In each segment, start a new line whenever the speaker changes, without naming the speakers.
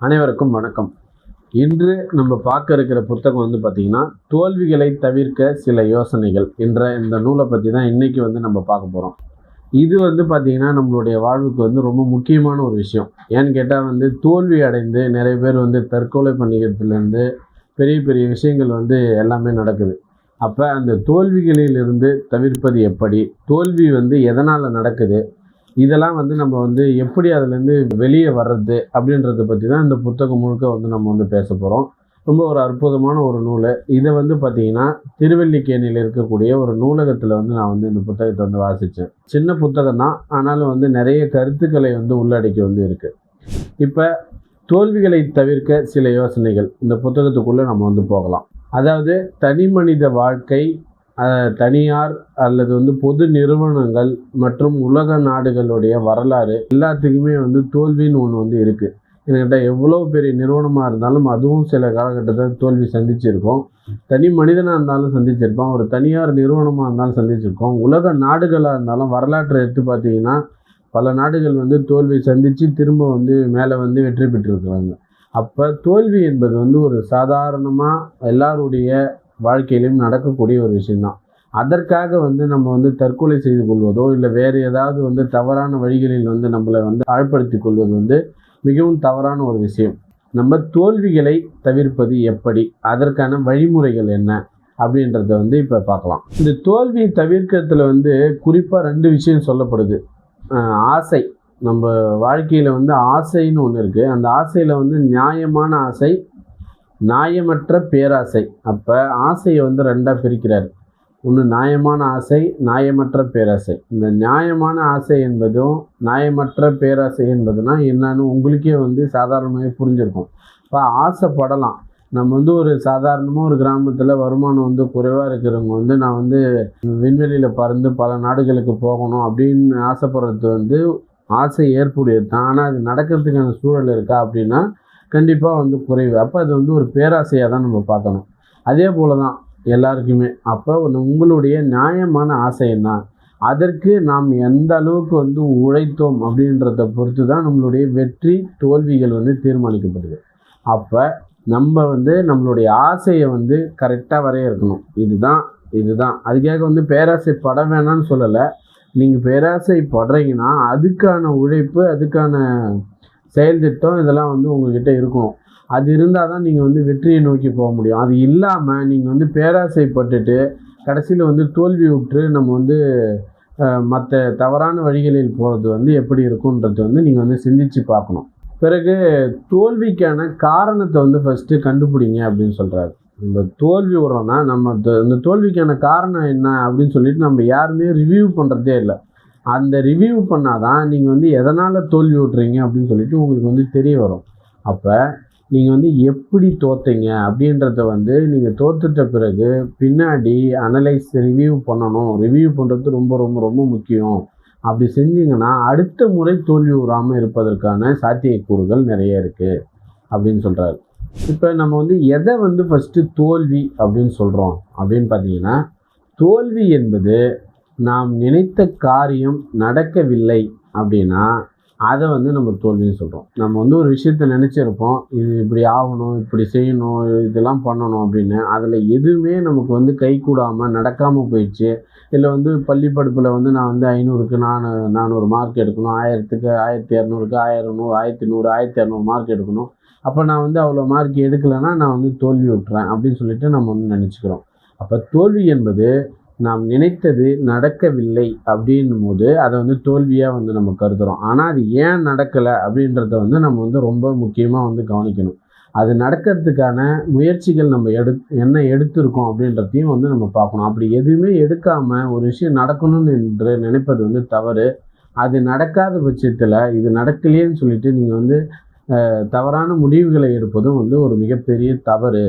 அனைவருக்கும் வணக்கம். இன்று நம்ம பார்க்க இருக்கிற புத்தகம் வந்து பார்த்திங்கன்னா தோல்விகளை தவிர்க்க சில யோசனைகள் என்ற இந்த நூலை பற்றி தான் இன்றைக்கி வந்து நம்ம பார்க்க போகிறோம் இது வந்து பார்த்திங்கன்னா நம்மளுடைய வாழ்வுக்கு வந்து ரொம்ப முக்கியமான ஒரு விஷயம். ஏன்னு கேட்டால் வந்து தோல்வி அடைந்து நிறைய பேர் வந்து தற்கொலை பண்ணிக்கிறதுலேருந்து பெரிய பெரிய விஷயங்கள் வந்து எல்லாமே நடக்குது. அப்போ அந்த தோல்விகளிலிருந்து தவிர்ப்பது எப்படி? தோல்வி வந்து எதனால் நடக்குது? இதெல்லாம் வந்து நம்ம வந்து எப்படி அதுலேருந்து வெளியே வர்றது அப்படின்றத பற்றி தான் இந்த புத்தகம் முழுக்க வந்து நம்ம வந்து பேச போகிறோம் ரொம்ப ஒரு அற்புதமான ஒரு நூல். இதை வந்து பார்த்திங்கன்னா திருவல்லிக்கேணியில் இருக்கக்கூடிய ஒரு நூலகத்தில் வந்து நான் வந்து இந்த புத்தகத்தை வந்து வாசித்தேன் சின்ன புத்தகம் தான் ஆனாலும் வந்து நிறைய கருத்துக்களை வந்து உள்ளடக்கி வந்து இருக்குது இப்போ தோல்விகளை தவிர்க்க சில யோசனைகள். இந்த புத்தகத்துக்குள்ளே நம்ம வந்து போகலாம். அதாவது தனி மனித வாழ்க்கை தனியார் அல்லது வந்து பொது நிறுவனங்கள் மற்றும் உலக நாடுகளுடைய வரலாறு எல்லாத்துக்குமே வந்து தோல்வின்னு ஒன்று வந்து இருக்குது என்கிட்ட எவ்வளோ பெரிய நிறுவனமாக இருந்தாலும் அதுவும் சில காலகட்டத்தில் தோல்வி சந்திச்சிருக்கோம். தனி மனிதனாக இருந்தாலும் சந்திச்சிருப்போம் ஒரு தனியார் நிறுவனமாக இருந்தாலும் சந்திச்சிருக்கோம். உலக நாடுகளாக இருந்தாலும் வரலாற்றை எடுத்து பார்த்தீங்கன்னா பல நாடுகள் வந்து தோல்வி சந்தித்து திரும்ப வந்து மேலே வந்து வெற்றி பெற்றிருக்கிறாங்க. அப்போ தோல்வி என்பது வந்து ஒரு சாதாரணமாக எல்லாருடைய வாழ்க்கையிலையும் நடக்கக்கூடிய ஒரு விஷயம்தான். அதற்காக வந்து நம்ம வந்து தற்கொலை செய்து கொள்வதோ இல்லை வேறு ஏதாவது வந்து தவறான வழிகளில் வந்து நம்மளை வந்து ஆழ்படுத்தி கொள்வது வந்து மிகவும் தவறான ஒரு விஷயம். நம்ம தோல்விகளை தவிர்ப்பது எப்படி? அதற்கான வழிமுறைகள் என்ன? அப்படின்றத வந்து இப்போ பார்க்கலாம். இந்த தோல்வியை தவிர்க்கிறதுல வந்து குறிப்பாக ரெண்டு விஷயம் சொல்லப்படுது. ஆசை. நம்ம வாழ்க்கையில் வந்து ஆசைன்னு ஒன்று இருக்குது அந்த ஆசையில் வந்து நியாயமான ஆசை நியாயமற்ற பேராசை. அப்போ ஆசையை வந்து ரெண்டாக பிரிக்கிறார். ஒன்று நியாயமான ஆசை நியாயமற்ற பேராசை. இந்த நியாயமான ஆசை என்பதும் நியாயமற்ற பேராசை என்பதுனா என்னன்னு உங்களுக்கே வந்து சாதாரணமாகவே புரிஞ்சிருக்கும். இப்போ ஆசைப்படலாம். நம்ம வந்து ஒரு சாதாரணமாக ஒரு கிராமத்தில் வருமானம் வந்து குறைவாக இருக்கிறவங்க வந்து நான் வந்து விண்வெளியில் பறந்து பல நாடுகளுக்கு போகணும் அப்படின்னு ஆசைப்படுறது வந்து ஆசை ஏற்புடையது தான் ஆனால் அது நடக்கிறதுக்கான சூழல் இருக்கா அப்படின்னா கண்டிப்பாக வந்து குறைவு. அப்போ அது வந்து ஒரு பேராசையாக தான் நம்ம பார்க்கணும். அதே போல தான் எல்லாருக்குமே. அப்போ உங்களுடைய நியாயமான ஆசை என்ன? அதற்கு நாம் எந்த அளவுக்கு வந்து உழைத்தோம் அப்படின்றத பொறுத்து தான் நம்மளுடைய வெற்றி தோல்விகள் வந்து தீர்மானிக்கப்படுது. அப்போ நம்ம வந்து நம்மளுடைய ஆசையை வந்து கரெக்டாக வரையறுக்கணும். இதுதான் இதுதான். அதுக்காக வந்து பேராசை பட வேணாம்னு சொல்லலை. நீங்கள் பேராசை படுறீங்கன்னா அதுக்கான உழைப்பு அதுக்கான செயல் திட்டம் இதெல்லாம் வந்து உங்ககிட்ட இருக்கணும். அது இருந்தால் தான் நீங்கள் வந்து வெற்றியை நோக்கி போக முடியும். அது இல்லாமல் நீங்கள் வந்து பேராசைப்பட்டுட்டு கடைசியில் வந்து தோல்வி விட்டு நம்ம வந்து மற்ற தவறான வழிகளில் போகிறது வந்து எப்படி இருக்குன்றது வந்து நீங்கள் வந்து சிந்திச்சு பார்க்கணும். பிறகு தோல்விக்கான காரணத்தை வந்து ஃபஸ்ட்டு கண்டுபிடிங்க அப்படின்னு சொல்கிறாரு நம்ம தோல்வி விடுறோன்னா நம்ம இந்த தோல்விக்கான காரணம் என்ன அப்படின்னு சொல்லிட்டு நம்ம யாருமே ரிவ்யூ பண்ணுறதே இல்லை. அந்த ரிவ்யூ பண்ணாதான் நீங்கள் வந்து எதனால் தோல்வி விட்றீங்க அப்படின்னு சொல்லிட்டு உங்களுக்கு வந்து தெரிய வரும். அப்போ நீங்கள் வந்து எப்படி தோத்தீங்க அப்படின்றத வந்து நீங்கள் தோத்துட்ட பிறகு பின்னாடி அனலைஸ் ரிவ்யூ பண்ணணும். ரிவ்யூ பண்ணுறது ரொம்ப ரொம்ப ரொம்ப முக்கியம். அப்படி செஞ்சீங்கன்னா அடுத்த முறை தோல்வி விடாமல் இருப்பதற்கான சாத்தியக்கூறுகள் நிறைய இருக்குது அப்படின்னு சொல்கிறாரு இப்போ நம்ம வந்து எதை வந்து ஃபஸ்ட்டு தோல்வி அப்படின்னு சொல்கிறோம் அப்படின்னு பார்த்தீங்கன்னா தோல்வி என்பது நாம் நினைத்த காரியம் நடக்கவில்லை அப்படின்னா அதை வந்து நம்ம தோல்வின்னு சொல்கிறோம் நம்ம வந்து ஒரு விஷயத்த நினச்சிருப்போம். இது இப்படி ஆகணும் இப்படி செய்யணும் இதெல்லாம் பண்ணணும் அப்படின்னு. அதில் எதுவுமே நமக்கு வந்து கை கூடாமல் நடக்காமல் போயிடுச்சு. இல்லை வந்து பள்ளி படிப்பில் வந்து நான் வந்து ஐநூறுக்கு நானு நானூறு மார்க் எடுக்கணும். ஆயிரத்துக்கு ஆயிரத்தி இரநூறுக்கு ஆயிரம் நூறு ஆயிரத்தி நூறு ஆயிரத்தி இரநூறு மார்க் எடுக்கணும். அப்போ நான் வந்து அவ்வளோ மார்க் எடுக்கலைன்னா நான் வந்து தோல்வி விட்டுறேன் அப்படின்னு சொல்லிட்டு நம்ம வந்து நினச்சிக்கிறோம். அப்போ தோல்வி என்பது நாம் நினைத்தது நடக்கவில்லை அப்படின்னும் போது அதை வந்து தோல்வியாக வந்து நம்ம கருதுகிறோம் ஆனால் அது ஏன் நடக்கலை அப்படின்றத வந்து நம்ம வந்து ரொம்ப முக்கியமாக வந்து கவனிக்கணும். அது நடக்கிறதுக்கான முயற்சிகள் நம்ம எடு என்ன எடுத்திருக்கோம் அப்படின்றதையும் வந்து நம்ம பார்க்கணும். அப்படி எதுவுமே எடுக்காமல் ஒரு விஷயம் நடக்கணும்னு என்று நினைப்பது வந்து தவறு. அது நடக்காத பட்சத்தில் இது நடக்கலையேன்னு சொல்லிட்டு நீங்கள் வந்து தவறான முடிவுகளை எடுப்பதும் வந்து ஒரு மிகப்பெரிய தவறு.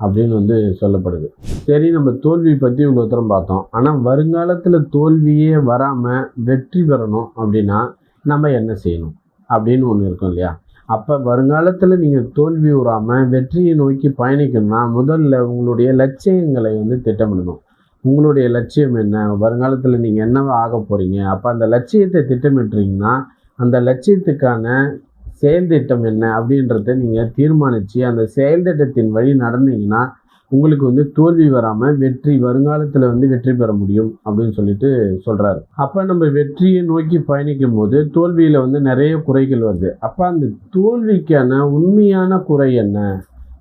அப்படின்னு வந்து சொல்லப்படுது. சரி நம்ம தோல்வி பற்றி இவ்வளோ தூரம் பார்த்தோம். ஆனால் வருங்காலத்தில் தோல்வியே வராமல் வெற்றி பெறணும் அப்படின்னா நம்ம என்ன செய்யணும்? அப்படின்னு ஒன்று இருக்கும் இல்லையா? அப்போ வருங்காலத்தில் நீங்கள் தோல்வி உறாமல் வெற்றியை நோக்கி பயணிக்கணும்னா முதல்ல உங்களுடைய லட்சியங்களை வந்து திட்டமிடணும். உங்களுடைய லட்சியம் என்ன? வருங்காலத்தில் நீங்கள் என்னவா ஆக போகிறீங்க அப்போ அந்த லட்சியத்தை திட்டமிட்டுறீங்கன்னா அந்த லட்சியத்துக்கான செயல் திட்டம் என்ன அப்படின்றத நீங்கள் தீர்மானித்து அந்த செயல் திட்டத்தின் வழி நடந்தீங்கன்னா உங்களுக்கு வந்து தோல்வி வராமல் வெற்றி வருங்காலத்தில் வந்து வெற்றி பெற முடியும் அப்படின்னு சொல்லிட்டு சொல்கிறாரு அப்போ நம்ம வெற்றியை நோக்கி பயணிக்கும் போது தோல்வியில் வந்து நிறைய குறைகள் வருது. அப்போ அந்த தோல்விக்கான உண்மையான குறை என்ன?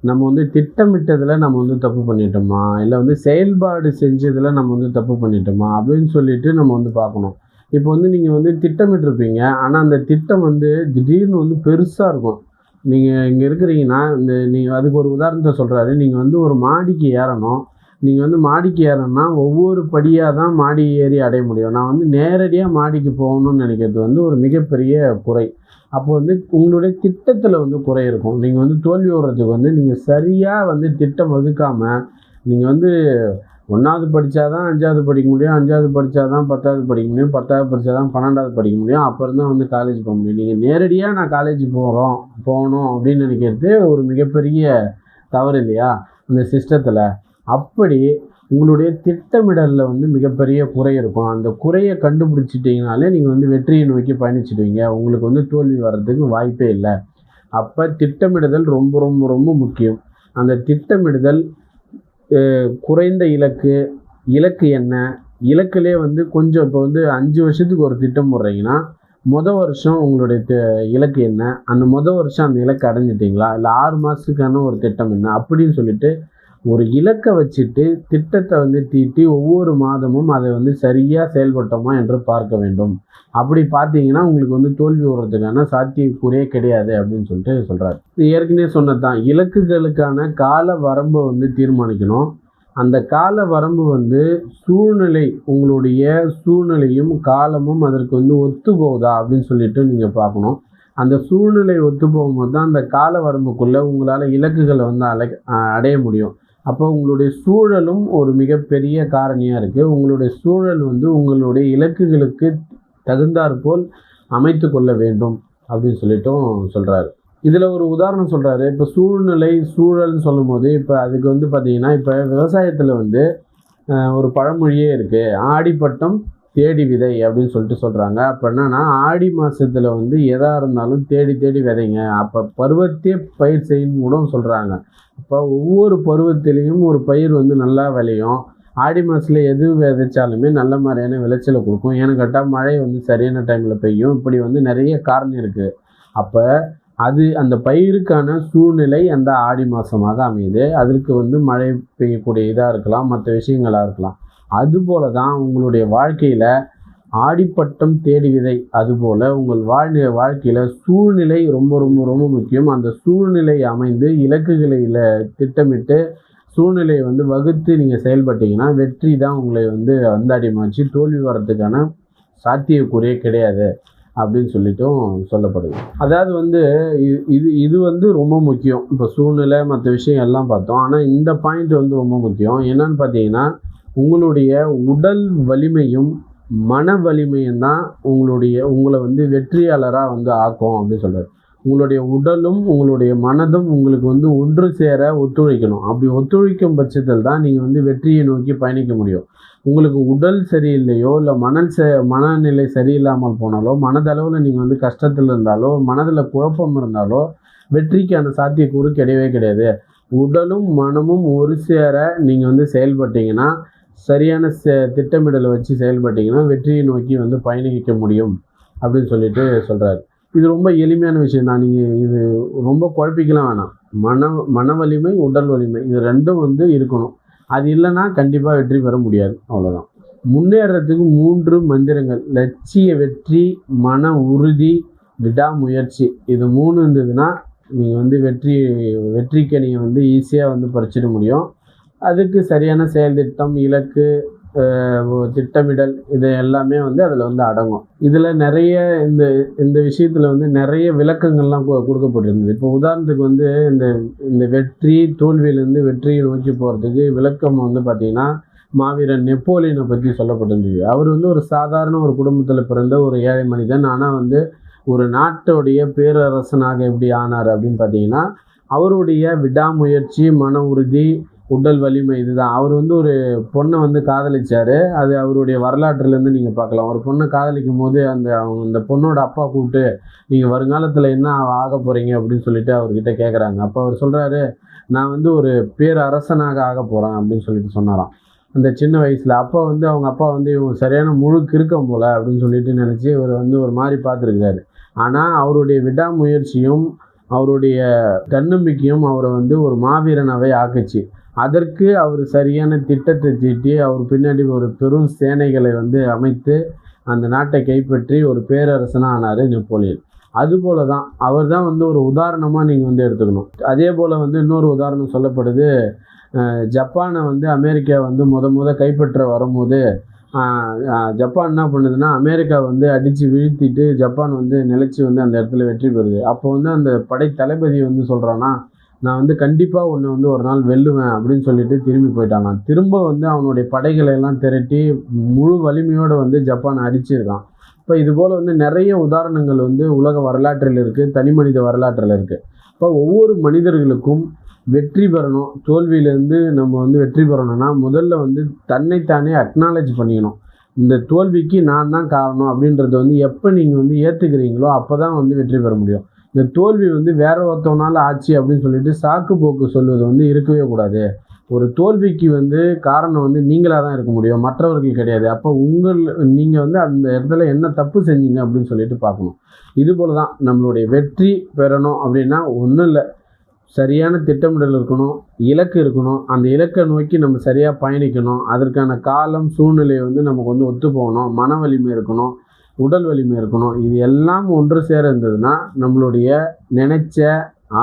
நம்ம வந்து திட்டமிட்டதில் நம்ம வந்து தப்பு பண்ணிட்டோமா? இல்லை வந்து செயல்பாடு செஞ்சதில் நம்ம வந்து தப்பு பண்ணிட்டோமா? அப்படின்னு சொல்லிட்டு நம்ம வந்து பார்க்கணும். இப்போ வந்து நீங்கள் வந்து திட்டமிட்டிருப்பீங்க. ஆனால் அந்த திட்டம் வந்து திடீர்னு வந்து பெருசாக இருக்கும். நீங்கள் இங்கே இருக்கிறீங்கன்னா இந்த நீங்கள் அதுக்கு ஒரு உதாரணத்தை சொல்கிறாரு நீங்கள் வந்து ஒரு மாடிக்கு ஏறணும். நீங்கள் வந்து மாடிக்கு ஏறணும்னா ஒவ்வொரு படியாக தான் மாடி ஏறி அடைய முடியும். நான் வந்து நேரடியாக மாடிக்கு போகணும்னு நினைக்கிறது வந்து ஒரு மிகப்பெரிய குறை. அப்போ வந்து உங்களுடைய திட்டத்தில் வந்து குறை இருக்கும். நீங்கள் வந்து தோல்வி விடுறதுக்கு வந்து நீங்கள் சரியாக வந்து திட்டம் வகுக்காமல் நீங்கள் வந்து ஒன்றாவது படித்தா தான் அஞ்சாவது படிக்க முடியும் அஞ்சாவது படித்தா தான் பத்தாவது படிக்க முடியும் பத்தாவது படித்தா தான் பன்னெண்டாவது படிக்க முடியும் அப்புறம் தான் வந்து காலேஜ் போக முடியும். நீங்கள் நேரடியாக நான் காலேஜ் போகிறோம் போகணும் அப்படின்னு நினைக்கிறது ஒரு மிகப்பெரிய தவறு இல்லையா? இந்த சிஸ்டத்தில். அப்படி உங்களுடைய திட்டமிடலில் வந்து மிகப்பெரிய குறை இருக்கும். அந்த குறையை கண்டுபிடிச்சிட்டிங்கனாலே நீங்கள் வந்து வெற்றியை நோக்கி பயணிச்சிடுவீங்க. உங்களுக்கு வந்து தோல்வி வர்றதுக்கு வாய்ப்பே இல்லை. அப்போ திட்டமிடுதல் ரொம்ப ரொம்ப ரொம்ப முக்கியம். அந்த திட்டமிடுதல் குறைந்த இலக்கு இலக்கு என்ன? இலக்குலே வந்து கொஞ்சம் இப்போ வந்து அஞ்சு வருஷத்துக்கு ஒரு திட்டம் போடுறீங்கன்னா மொதல் வருஷம் உங்களுடைய இலக்கு என்ன? அந்த மொதல் வருஷம் அந்த இலக்கு அடைஞ்சிட்டிங்களா? இல்லை ஆறு மாதத்துக்கான ஒரு திட்டம் என்ன? அப்படின்னு சொல்லிட்டு ஒரு இலக்கை வச்சுட்டு திட்டத்தை வந்து தீட்டி ஒவ்வொரு மாதமும் அதை வந்து சரியாக செயல்பட்டோமா என்று பார்க்க வேண்டும். அப்படி பார்த்தீங்கன்னா உங்களுக்கு வந்து தோல்வி வர்றதுக்கான சாத்தியக்கூறே கிடையாது அப்படின்னு சொல்லிட்டு சொல்கிறார் இது ஏற்கனவே சொன்னதான் இலக்குகளுக்கான கால வரம்பை வந்து தீர்மானிக்கணும். அந்த கால வரம்பு வந்து சூழ்நிலை உங்களுடைய சூழ்நிலையும் காலமும் அதற்கு வந்து ஒத்து போகுதா அப்படின்னு சொல்லிட்டு நீங்கள் பார்க்கணும். அந்த சூழ்நிலை ஒத்து போகும்போது தான் அந்த கால வரம்புக்குள்ளே உங்களால் இலக்குகளை வந்து அலை அடைய முடியும். அப்போ உங்களுடைய சூழலும் ஒரு மிகப்பெரிய காரணியாக இருக்குது உங்களுடைய சூழல் வந்து உங்களுடைய இலக்குகளுக்கு தகுந்தாற்போல் அமைத்து கொள்ள வேண்டும் அப்படின்னு சொல்லிட்டும் சொல்கிறாரு இதில் ஒரு உதாரணம் சொல்கிறாரு இப்போ சூழ்நிலை சூழல்னு சொல்லும்போது இப்போ அதுக்கு வந்து பார்த்திங்கன்னா இப்போ விவசாயத்தில் வந்து ஒரு பழமொழியே இருக்குது ஆடிப்பட்டம் தேடி விதை அப்படின்னு சொல்லிட்டு சொல்கிறாங்க அப்போ என்னன்னா ஆடி மாதத்தில் வந்து எதாக இருந்தாலும் தேடி தேடி விதைங்க. அப்போ பருவத்தையே பயிர் செய்யணும் கூட சொல்கிறாங்க அப்போ ஒவ்வொரு பருவத்திலையும் ஒரு பயிர் வந்து நல்லா விளையும். ஆடி மாதத்தில் எது விதைச்சாலுமே நல்ல மாதிரியான விளைச்சலை கொடுக்கும். ஏன்னு கேட்டால் மழை வந்து சரியான டைமில் பெய்யும். இப்படி வந்து நிறைய காரணம் இருக்குது அப்போ அது அந்த பயிருக்கான சூழ்நிலை அந்த ஆடி மாதமாக அமையுது. அதற்கு வந்து மழை பெய்யக்கூடிய இதாக இருக்கலாம் மற்ற விஷயங்களாக இருக்கலாம். அதுபோல தான் உங்களுடைய வாழ்க்கையில் ஆடிப்பட்டம் தேடி விதை அதுபோல் உங்கள் வாழ்நிலை வாழ்க்கையில் சூழ்நிலை ரொம்ப ரொம்ப ரொம்ப முக்கியம். அந்த சூழ்நிலை அமைந்து இலக்குகளில் திட்டமிட்டு சூழ்நிலையை வந்து வகுத்து நீங்கள் செயல்பட்டீங்கன்னா வெற்றி தான் உங்களை வந்து வந்தாடிமாச்சு தோல்வி வர்றதுக்கான சாத்தியக்கூறே கிடையாது அப்படின்னு சொல்லிட்டும் சொல்லப்படுது. அதாவது வந்து இது இது வந்து ரொம்ப முக்கியம். இப்போ சூழ்நிலை மற்ற விஷயம் எல்லாம் பார்த்தோம். ஆனால் இந்த பாயிண்ட் வந்து ரொம்ப முக்கியம். என்னன்னு பார்த்தீங்கன்னா உங்களுடைய உடல் வலிமையும் மன வலிமையும் தான் உங்களுடைய உங்களை வந்து வெற்றியாளராக வந்து ஆக்கும் அப்படின்னு சொல்கிறார் உங்களுடைய உடலும் உங்களுடைய மனதும் உங்களுக்கு வந்து ஒன்று சேர ஒத்துழைக்கணும். அப்படி ஒத்துழைக்கும் பட்சத்தில் தான் நீங்கள் வந்து வெற்றியை நோக்கி பயணிக்க முடியும். உங்களுக்கு உடல் சரியில்லையோ இல்லை மனல் ச மனநிலை சரியில்லாமல் போனாலோ மனதளவில் நீங்கள் வந்து கஷ்டத்தில் இருந்தாலோ மனதில் குழப்பம் இருந்தாலோ வெற்றிக்கான சாத்தியக்கூறு கிடையவே கிடையாது. உடலும் மனமும் ஒரு சேர நீங்கள் வந்து செயல்பட்டீங்கன்னா சரியான செ- திட்டமிடலை வச்சு செயல்பட்டிங்கன்னா வெற்றியை நோக்கி வந்து பயணிக்க முடியும் அப்படின்னு சொல்லிட்டு சொல்கிறாரு இது ரொம்ப எளிமையான விஷயம் தான். நீங்கள் இது ரொம்ப குழப்பிக்கலாம் வேணாம். மன மன வலிமை உடல் வலிமை இது ரெண்டும் வந்து இருக்கணும். அது இல்லைன்னா கண்டிப்பாக வெற்றி பெற முடியாது. அவ்வளோதான் முன்னேறதுக்கு மூன்று மந்திரங்கள். லட்சிய வெற்றி மன உறுதி விடாமுயற்சி இது மூணு இருந்ததுன்னா நீங்கள் வந்து வெற்றி வெற்றிக்கனியை வந்து ஈஸியாக வந்து பறிச்சிட முடியும். அதுக்கு சரியான செயல் திட்டம் இலக்கு திட்டமிடல் இது எல்லாமே வந்து அதில் வந்து அடங்கும். இதில் நிறைய இந்த இந்த விஷயத்தில் வந்து நிறைய விளக்கங்கள்லாம் கொடுக்கப்பட்டிருந்தது. இப்போ உதாரணத்துக்கு வந்து இந்த இந்த வெற்றி தோல்வியிலேருந்து வெற்றியை நோக்கி போகிறதுக்கு விளக்கம் வந்து பார்த்திங்கன்னா மாவீரன் நெப்போலியனை பற்றி சொல்லப்பட்டிருந்தது. அவர் வந்து ஒரு சாதாரண ஒரு குடும்பத்தில் பிறந்த ஒரு ஏழை மனிதன். ஆனால் வந்து ஒரு நாட்டோடைய பேரரசனாக எப்படி ஆனார் அப்படின்னு பார்த்தீங்கன்னா அவருடைய விடாமுயற்சி மன உறுதி உடல் வலிமை இதுதான். அவர் வந்து ஒரு பொண்ணை வந்து காதலிச்சார். அது அவருடைய வரலாற்றுலேருந்து நீங்கள் பார்க்கலாம். ஒரு பொண்ணை காதலிக்கும் போது அந்த அவங்க அந்த பொண்ணோட அப்பா கூப்பிட்டு நீங்கள் வருங்காலத்தில் என்ன ஆக போகிறீங்க அப்படின்னு சொல்லிட்டு அவர்கிட்ட கேட்குறாங்க அப்போ அவர் சொல்கிறாரு நான் வந்து ஒரு பேரரசனாக ஆக போகிறேன் அப்படின்னு சொல்லிட்டு சொன்னாராம். அந்த சின்ன வயசில். அப்போ வந்து அவங்க அப்பா வந்து இவங்க சரியான முழு கிறுக்கம் போல் அப்படின்னு சொல்லிட்டு நினச்சி இவர் வந்து ஒரு மாதிரி பார்த்துருக்காரு. ஆனால் அவருடைய விடாமுயற்சியும் அவருடைய தன்னம்பிக்கையும் அவரை வந்து ஒரு மாவீரனாகவே ஆக்குச்சு. அதற்கு அவர் சரியான திட்டத்தை தீட்டி அவர் பின்னாடி ஒரு பெரும் சேனைகளை வந்து அமைத்து அந்த நாட்டை கைப்பற்றி ஒரு பேரரசனாக ஆனார் நெப்போலியன். அதுபோல தான் அவர் தான் வந்து ஒரு உதாரணமாக நீங்கள் வந்து எடுத்துக்கணும். அதே போல் வந்து இன்னொரு உதாரணம் சொல்லப்படுது ஜப்பானை வந்து அமெரிக்கா வந்து முத முத கைப்பற்ற வரும்போது ஜப்பான் என்ன பண்ணுதுன்னா அமெரிக்கா வந்து அடித்து வீழ்த்திட்டு ஜப்பான் வந்து நிலைச்சி வந்து அந்த இடத்துல வெற்றி பெறுது. அப்போ வந்து அந்த படை தளபதி வந்து சொல்கிறான்னா நான் வந்து கண்டிப்பாக உன்னை வந்து ஒரு நாள் வெல்லுவேன் அப்படின்னு சொல்லிட்டு திரும்பி போயிட்டாங்க. திரும்ப வந்து அவனுடைய படைகளை எல்லாம் திரட்டி முழு வலிமையோடு வந்து ஜப்பானை அடிச்சிருக்கான். இப்போ இது போல் வந்து நிறைய உதாரணங்கள் வந்து உலக வரலாற்றில் இருக்குது தனி மனித வரலாற்றில் இருக்குது இப்போ ஒவ்வொரு மனிதர்களுக்கும் வெற்றி பெறணும். தோல்வியிலேருந்து நம்ம வந்து வெற்றி பெறணும்னா முதல்ல வந்து தன்னைத்தானே அக்னாலேஜ் பண்ணிக்கணும். இந்த தோல்விக்கு நான் தான் காரணம் அப்படின்றத வந்து எப்போ நீங்கள் வந்து ஏற்றுக்கிறீங்களோ அப்போ தான் வந்து வெற்றி பெற முடியும். இந்த தோல்வி வந்து வேற ஒருத்தவனால ஆச்சு அப்படின்னு சொல்லிட்டு சாக்கு போக்கு சொல்வது வந்து இருக்கவே கூடாது. ஒரு தோல்விக்கு வந்து காரணம் வந்து நீங்களாக தான் இருக்க முடியும். மற்றவர்கள் கிடையாது. அப்போ உங்கள் நீங்கள் வந்து அந்த இடத்துல என்ன தப்பு செஞ்சீங்க அப்படின்னு சொல்லிட்டு பார்க்கணும். இது போல தான் நம்மளுடைய வெற்றி பெறணும் அப்படின்னா ஒன்றும் இல்லை. சரியான திட்டமிடல் இருக்கணும் இலக்கு இருக்கணும். அந்த இலக்கை நோக்கி நம்ம சரியாக பயணிக்கணும். அதற்கான காலம் சூழ்நிலை வந்து நமக்கு வந்து ஒத்து போகணும். மன வலிமை இருக்கணும். உடல் வலிமை இருக்கணும். இது எல்லாம் ஒன்று சேர இருந்ததுன்னா நம்மளுடைய நினைச்ச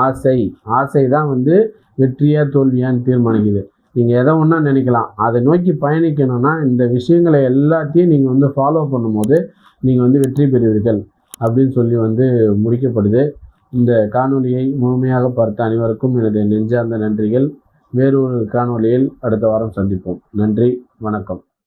ஆசை. ஆசை தான் வந்து வெற்றியா தோல்வியான்னு தீர்மானிக்குது. நீங்கள் எதை ஒன்றா நினைக்கலாம். அதை நோக்கி பயணிக்கணும்னா இந்த விஷயங்களை எல்லாத்தையும் நீங்கள் வந்து ஃபாலோ பண்ணும்போது நீங்கள் வந்து வெற்றி பெறுவீர்கள் அப்படின்னு சொல்லி வந்து முடிக்கப்படுது. இந்த காணொலியை முழுமையாக பார்த்த அனைவருக்கும் எனது நெஞ்சார்ந்த நன்றிகள். வேறொரு காணொலியில் அடுத்த வாரம் சந்திப்போம். நன்றி வணக்கம்.